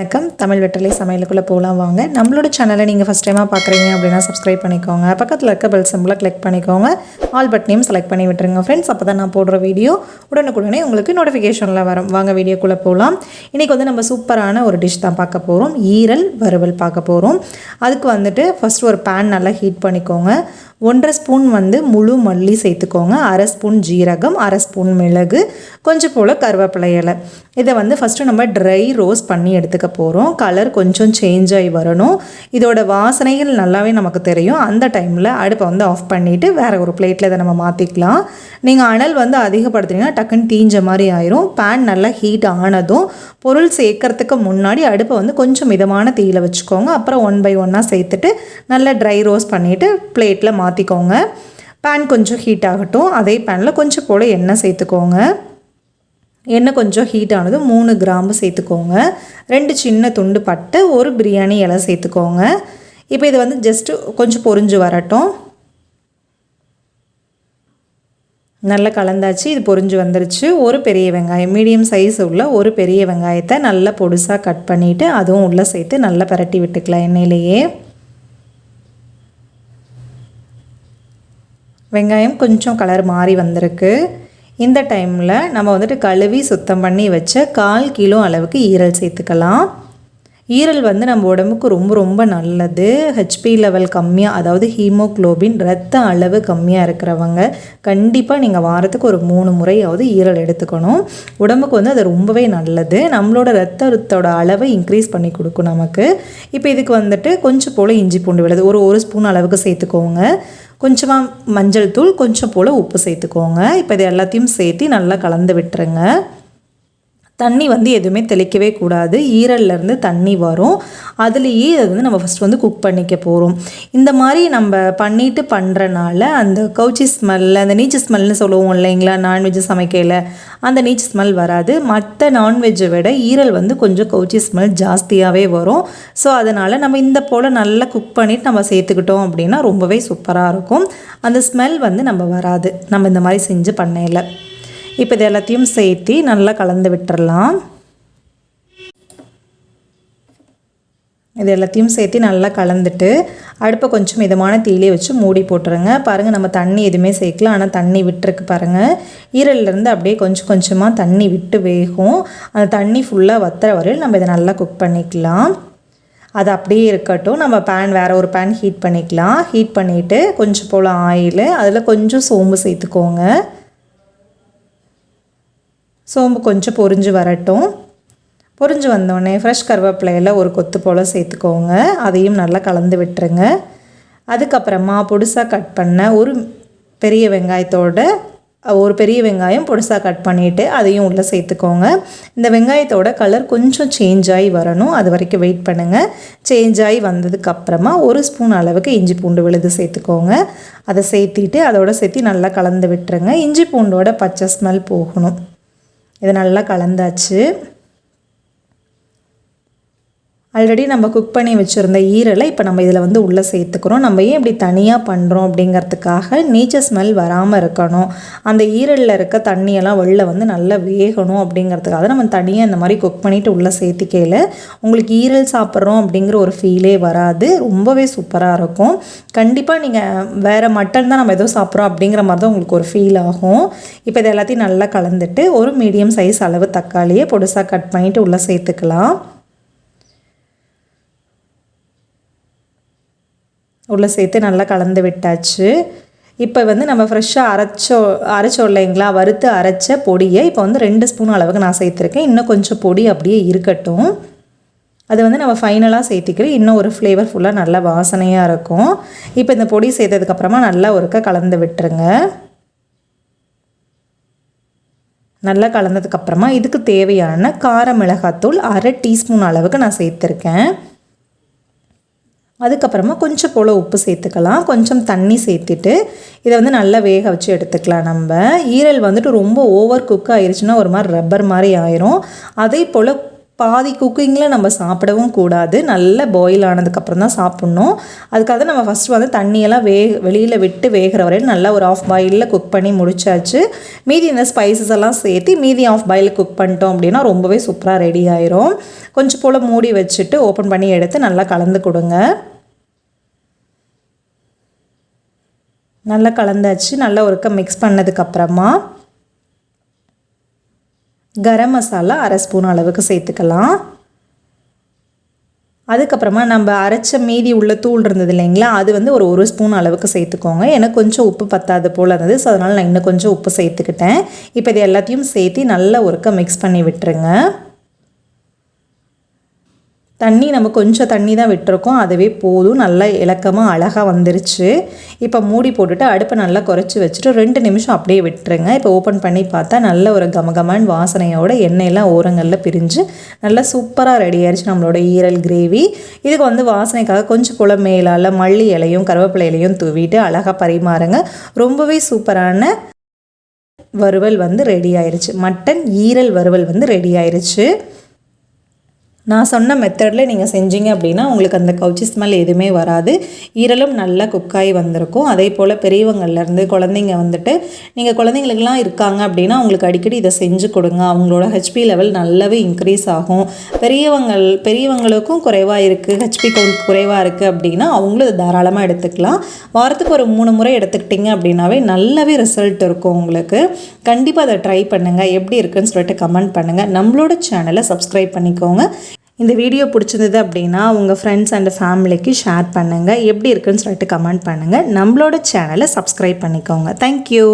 வணக்கம். தமிழ் வெட்டலை சமையலுக்குள்ளே போகலாம் வாங்க. நம்மளோட சேனலை நீங்கள் ஃபஸ்ட் டைமாக பார்க்குறீங்க அப்படின்னா சப்ஸ்கிரைப் பண்ணிக்கோங்க. பக்கத்தில் இருக்க பெல் சிம்பிளை கிளிக் பண்ணிக்கோங்க. ஆல் பட்டனையும் செலக்ட் பண்ணி விட்டுருங்க. ஃப்ரெண்ட்ஸ் அப்போ தான் நான் போடுற வீடியோ உடனுக்குடனே உங்களுக்கு நோட்டிஃபிகேஷனில் வரும். வாங்க வீடியோக்குள்ளே போகலாம் இன்றைக்கி வந்து நம்ம சூப்பரான ஒரு டிஷ் தான் பார்க்க போகிறோம் ஈரல் வறுவல் பார்க்க போகிறோம் அதுக்கு வந்துட்டு ஃபஸ்ட் ஒரு பேன் நல்லா ஹீட் பண்ணிக்கோங்க. ஒன்றரை ஸ்பூன் வந்து முழு மல்லி சேர்த்துக்கோங்க. அரை ஸ்பூன் ஜீரகம் அரை ஸ்பூன் மிளகு கொஞ்சம் போல் கருவேப்பிலை இலை. இதை வந்து ஃபஸ்ட்டு நம்ம ட்ரை ரோஸ்ட் பண்ணி எடுத்துக்க போகிறோம் கலர் கொஞ்சம் சேஞ்ச் ஆகி வரணும். இதோட வாசனைகள் நல்லாவே நமக்கு தெரியும். அந்த டைமில் அடுப்பை வந்து ஆஃப் பண்ணிவிட்டு வேறு ஒரு பிளேட்டில் இதை நம்ம மாற்றிக்கலாம் நீங்கள் அனல் வந்து அதிகப்படுத்துனீங்கன்னா டக்குன்னு தீஞ்ச மாதிரி ஆயிரும். பேன் நல்லா ஹீட் ஆனதும் பொருள் சேர்க்கறதுக்கு முன்னாடி அடுப்பை வந்து கொஞ்சம் மிதமான தீயில் வச்சுக்கோங்க. அப்புறம் ஒன் பை ஒன்னாக சேர்த்துட்டு நல்லா ட்ரை ரோஸ்ட் பண்ணிவிட்டு பிளேட்டில் மாற்றிக்கோங்க பேன் கொஞ்சம் ஹீட் ஆகட்டும். அதே பேனில் கொஞ்சம் போல் எண்ணெய் சேர்த்துக்கோங்க. எண்ணெய் கொஞ்சம் ஹீட் ஆனது மூணு கிராம்பு சேர்த்துக்கோங்க. ரெண்டு சின்ன துண்டு பட்டை ஒரு பிரியாணி இலை சேர்த்துக்கோங்க. இப்போ இது வந்து ஜஸ்ட்டு கொஞ்சம் பொரிஞ்சு வரட்டும். நல்லா கலந்தாச்சு இது பொரிஞ்சு வந்துருச்சு. ஒரு பெரிய வெங்காயம் மீடியம் சைஸ் உள்ள ஒரு பெரிய வெங்காயத்தை நல்லா பொடுசாக கட் பண்ணிவிட்டு அதுவும் உள்ளே சேர்த்து நல்லா பரட்டி விட்டுக்கலாம் எண்ணெயிலேயே. வெங்காயம் கொஞ்சம் கலர் மாறி வந்திருக்கு. இந்த டைமில் நம்ம வந்துட்டு கழுவி சுத்தம் பண்ணி வச்ச கால் கிலோ அளவுக்கு ஈரல் சேர்த்துக்கலாம். ஈரல் வந்து நம்ம உடம்புக்கு ரொம்ப ரொம்ப நல்லது. ஹெச்பி லெவல் கம்மியாக அதாவது ஹீமோக்ளோபின் ரத்த அளவு கம்மியாக இருக்கிறவங்க கண்டிப்பாக நீங்கள் வாரத்துக்கு ஒரு மூணு முறையாவது ஈரல் எடுத்துக்கணும். உடம்புக்கு வந்து அது ரொம்பவே நல்லது. நம்மளோட ரத்தத்தோட அளவை இன்க்ரீஸ் பண்ணி கொடுக்கும் நமக்கு. இப்போ இதுக்கு வந்துட்டு கொஞ்சம் போல் இஞ்சி பூண்டு விழுது ஒரு ஒரு ஸ்பூன் அளவுக்கு சேர்த்துக்கோங்க. கொஞ்சமாக மஞ்சள் தூள் கொஞ்சம் போல் உப்பு சேர்த்துக்கோங்க. இப்போ இது எல்லாத்தையும் சேர்த்து நல்லா கலந்து விட்டுருங்க. தண்ணி வந்து எதுவுமே தெளிக்கவே கூடாது. ஈரல்லேருந்து தண்ணி வரும். அதுலேயே அது வந்து நம்ம ஃபஸ்ட் வந்து குக் பண்ணிக்க போகிறோம் இந்த மாதிரி நம்ம பண்ணிட்டு பண்ணுறனால அந்த கவுச்சி ஸ்மெல் அந்த நீச்சு ஸ்மெல்னு சொல்லுவோம் இல்லைங்களா நான்வெஜ் சமைக்கையில் அந்த நீச்சு ஸ்மெல் வராது. மற்ற நான்வெஜ்ஜை விட ஈரல் வந்து கொஞ்சம் கவுச்சி ஸ்மெல் ஜாஸ்தியாகவே வரும். ஸோ அதனால் நம்ம இந்த போல் நல்லா குக் பண்ணிவிட்டு நம்ம சேர்த்துக்கிட்டோம் அப்படின்னா ரொம்பவே சூப்பராக இருக்கும். அந்த ஸ்மெல் வந்து நம்ம வராது. நம்ம இந்த மாதிரி செஞ்சு பண்ணையில். இப்போ இது எல்லாத்தையும் சேர்த்து நல்லா கலந்து விட்டுறலாம். இது எல்லாத்தையும் சேர்த்து நல்லா கலந்துட்டு அடுப்பை கொஞ்சம் மிதமான தீயிலே வச்சு மூடி போட்டுருங்க. பாருங்கள் நம்ம தண்ணி எதுவுமே சேர்க்கல. ஆனால் தண்ணி விட்டுருக்கு பாருங்கள் ஈரல்லேருந்து அப்படியே கொஞ்சம் கொஞ்சமாக தண்ணி விட்டு வேகும். அந்த தண்ணி ஃபுல்லாக வத்துற வரையில் நம்ம இதை நல்லா குக் பண்ணிக்கலாம். அது அப்படியே இருக்கட்டும். நம்ம பேன் வேறு ஒரு பேன் ஹீட் பண்ணிக்கலாம். ஹீட் பண்ணிவிட்டு கொஞ்சம் போல் ஆயில் அதில் கொஞ்சம் சோம்பு சேர்த்துக்கோங்க. சோம்பு கொஞ்சம் பொரிஞ்சு வரட்டும். பொரிஞ்சு வந்தோடனே ஃப்ரெஷ் கருவேப்பிலையில் ஒரு கொத்து போல் சேர்த்துக்கோங்க. அதையும் நல்லா கலந்து விட்டுருங்க. அதுக்கப்புறமா பொடிசாக கட் பண்ண ஒரு பெரிய வெங்காயத்தோட ஒரு பெரிய வெங்காயம் பொடிசாக கட் பண்ணிவிட்டு அதையும் உள்ளே சேர்த்துக்கோங்க. இந்த வெங்காயத்தோட கலர் கொஞ்சம் சேஞ்ச் ஆகி வரணும். அது வரைக்கும் வெயிட் பண்ணுங்கள் சேஞ்ச் ஆகி வந்ததுக்கப்புறமா ஒரு ஸ்பூன் அளவுக்கு இஞ்சி பூண்டு விழுது சேர்த்துக்கோங்க. அதை சேர்த்திட்டு அதோட சேர்த்து நல்லா கலந்து விட்டுருங்க. இஞ்சி பூண்டோட பச்சை ஸ்மெல் போகணும். இதை நல்லா கலந்தாச்சு. ஆல்ரெடி நம்ம குக் பண்ணி வச்சுருந்த ஈரலை இப்போ நம்ம இதில் வந்து உள்ளே சேர்த்துக்கிறோம். நம்ம ஏன் இப்படி தனியாக பண்ணுறோம் அப்படிங்கிறதுக்காக நீச்சல் ஸ்மெல் வராமல் இருக்கணும். அந்த ஈரலில் இருக்க தண்ணியெல்லாம் வெளில வந்து நல்லா வேகணும் அப்படிங்கிறதுக்காக நம்ம தனியாக இந்த மாதிரி குக் பண்ணிவிட்டு உள்ளே சேர்த்திக்கையில் உங்களுக்கு ஈரல் சாப்பிட்றோம் அப்படிங்கிற ஒரு ஃபீலே வராது. ரொம்பவே சூப்பராக இருக்கும். கண்டிப்பாக நீங்கள் வேறு மட்டன் தான் நம்ம எதோ சாப்பிட்றோம் அப்படிங்கிற மாதிரி தான் உங்களுக்கு ஒரு ஃபீல் ஆகும். இப்போ இது எல்லாத்தையும் நல்லா கலந்துட்டு ஒரு மீடியம் சைஸ் அளவு தக்காளியை பொடுசாக கட் பண்ணிவிட்டு உள்ளே சேர்த்துக்கலாம். உள்ளே சேர்த்து நல்லா கலந்து விட்டாச்சு. இப்போ வந்து நம்ம ஃப்ரெஷ்ஷாக அரைச்சோ அரைச்சோம் இல்லைங்களா வறுத்து அரைச்ச பொடியை இப்போ வந்து ரெண்டு ஸ்பூன் அளவுக்கு நான் சேர்த்துருக்கேன். இன்னும் கொஞ்சம் பொடி அப்படியே இருக்கட்டும். அது வந்து நம்ம ஃபைனலாக சேர்த்திக்கிறோம் இன்னும் ஒரு ஃப்ளேவர் ஃபுல்லாக நல்லா வாசனையாக இருக்கும். இப்போ இந்த பொடி சேர்த்ததுக்கப்புறமா நல்லா ஒருக்க கலந்து விட்டுருங்க. நல்லா கலந்ததுக்கப்புறமா இதுக்கு தேவையான கார மிளகாத்தூள் அரை டீஸ்பூன் அளவுக்கு நான் சேர்த்துருக்கேன். அதுக்கப்புறமா கொஞ்சம் போல் உப்பு சேர்த்துக்கலாம். கொஞ்சம் தண்ணி சேர்த்துட்டு இதை வந்து நல்லா வேக வச்சு எடுத்துக்கலாம் நம்ம. ஈரல் வந்துட்டு ரொம்ப ஓவர் குக் ஆயிடுச்சுன்னா ஒரு மாதிரி ரப்பர் மாதிரி ஆயிரும். அதே போல் பாதி குக்கிங்கில் நம்ம சாப்பிடவும் கூடாது. நல்ல பாயில் ஆனதுக்கப்புறம் தான் சாப்பிட்ணும். அதுக்காக நம்ம ஃபஸ்ட்டு வந்து தண்ணியெல்லாம் வே வெளியில் விட்டு வேகிற வரையும் நல்லா ஒரு ஆஃப் பாயிலில் குக் பண்ணி முடிச்சாச்சு. மீதி இந்த ஸ்பைசஸ் எல்லாம் சேர்த்து மீதி ஆஃப் பாயில் குக் பண்ணிட்டோம் அப்படின்னா ரொம்பவே சூப்பராக ரெடி ஆயிரும். கொஞ்சம் போல் மூடி வச்சுட்டு ஓப்பன் பண்ணி எடுத்து நல்லா கலந்து கொடுங்க. நல்லா கலந்தாச்சு. நல்லா ஒருக்க மிக்ஸ் பண்ணதுக்கப்புறமா கரம் மசாலா அரை ஸ்பூன் அளவுக்கு சேர்த்துக்கலாம். அதுக்கப்புறமா நம்ம அரைச்ச மீதி உள்ள தூள் இருந்தது இல்லைங்களா அது வந்து ஒரு ஒரு ஸ்பூன் அளவுக்கு சேர்த்துக்கோங்க. எனக்கு கொஞ்சம் உப்பு பத்தாது போல் இருந்தது ஸோ அதனால் நான் இன்னும் கொஞ்சம் உப்பு சேர்த்துக்கிட்டேன். இப்போ இது எல்லாத்தையும் சேர்த்து நல்லா ஒருக்க மிக்ஸ் பண்ணி விட்டுருங்க. தண்ணி நம்ம கொஞ்சம் தண்ணி தான் விட்டுருக்கோம். அதுவே போதும். நல்லா இலக்கமாக அழகாக வந்துருச்சு. இப்போ மூடி போட்டுட்டு அடுப்பை நல்லா குறைச்சி வச்சுட்டு ரெண்டு நிமிஷம் அப்படியே விட்டுருங்க. இப்போ ஓப்பன் பண்ணி பார்த்தா நல்ல ஒரு கமகமான வாசனையோட எண்ணெயெல்லாம் ஓரங்களில் பிரிஞ்சு நல்லா சூப்பராக ரெடி ஆயிடுச்சு நம்மளோட ஈரல் கிரேவி. இதுக்கு வந்து வாசனைக்காக கொஞ்சம் போல் மேலால் மல்லி இலையும் கருவேப்பிலை இலையும் தூவிட்டு அழகாக பரிமாறுங்க. ரொம்பவே சூப்பரான வறுவல் வந்து ரெடி ஆயிடுச்சு மட்டன் ஈரல் வறுவல் வந்து ரெடி ஆயிடுச்சு நான் சொன்ன மெத்தடில் நீங்கள் செஞ்சீங்க அப்படின்னா உங்களுக்கு அந்த கவுச்சி ஸ்மெல் எதுவுமே வராது. ஈரலும் நல்லா குக்காகி வந்திருக்கும். அதே போல் பெரியவங்கள்லேருந்து குழந்தைங்க வந்துட்டு நீங்கள் குழந்தைங்களுக்குலாம் இருக்காங்க அப்படின்னா உங்களுக்கு அடிக்கடி இதை செஞ்சு கொடுங்க. அவங்களோட ஹெச்பி லெவல் நல்லாவே இன்க்ரீஸ் ஆகும். பெரியவங்கள் பெரியவங்களுக்கும் குறைவாக இருக்குது ஹெச்பி கவுண்ட் குறைவாக இருக்குது அப்படின்னா அவங்களும் இதை தாராளமாக எடுத்துக்கலாம். வாரத்துக்கு ஒரு மூணு முறை எடுத்துக்கிட்டிங்க அப்படின்னாவே நல்லாவே ரிசல்ட் இருக்கும் உங்களுக்கு. கண்டிப்பாக அதை ட்ரை பண்ணுங்கள் எப்படி இருக்குன்னு சொல்லிட்டு கமெண்ட் பண்ணுங்கள் நம்மளோட சேனலை சப்ஸ்கிரைப் பண்ணிக்கோங்க. இந்த வீடியோ பிடிச்சிருந்தது அப்படின்னா உங்கள் ஃப்ரெண்ட்ஸ் அண்ட் ஃபேமிலிக்கு ஷேர் பண்ணுங்கள் எப்படி இருக்குன்னு சொல்லிட்டு கமெண்ட் பண்ணுங்கள் நம்மளோட சேனலை சப்ஸ்கிரைப் பண்ணிக்கோங்க. தேங்க்யூ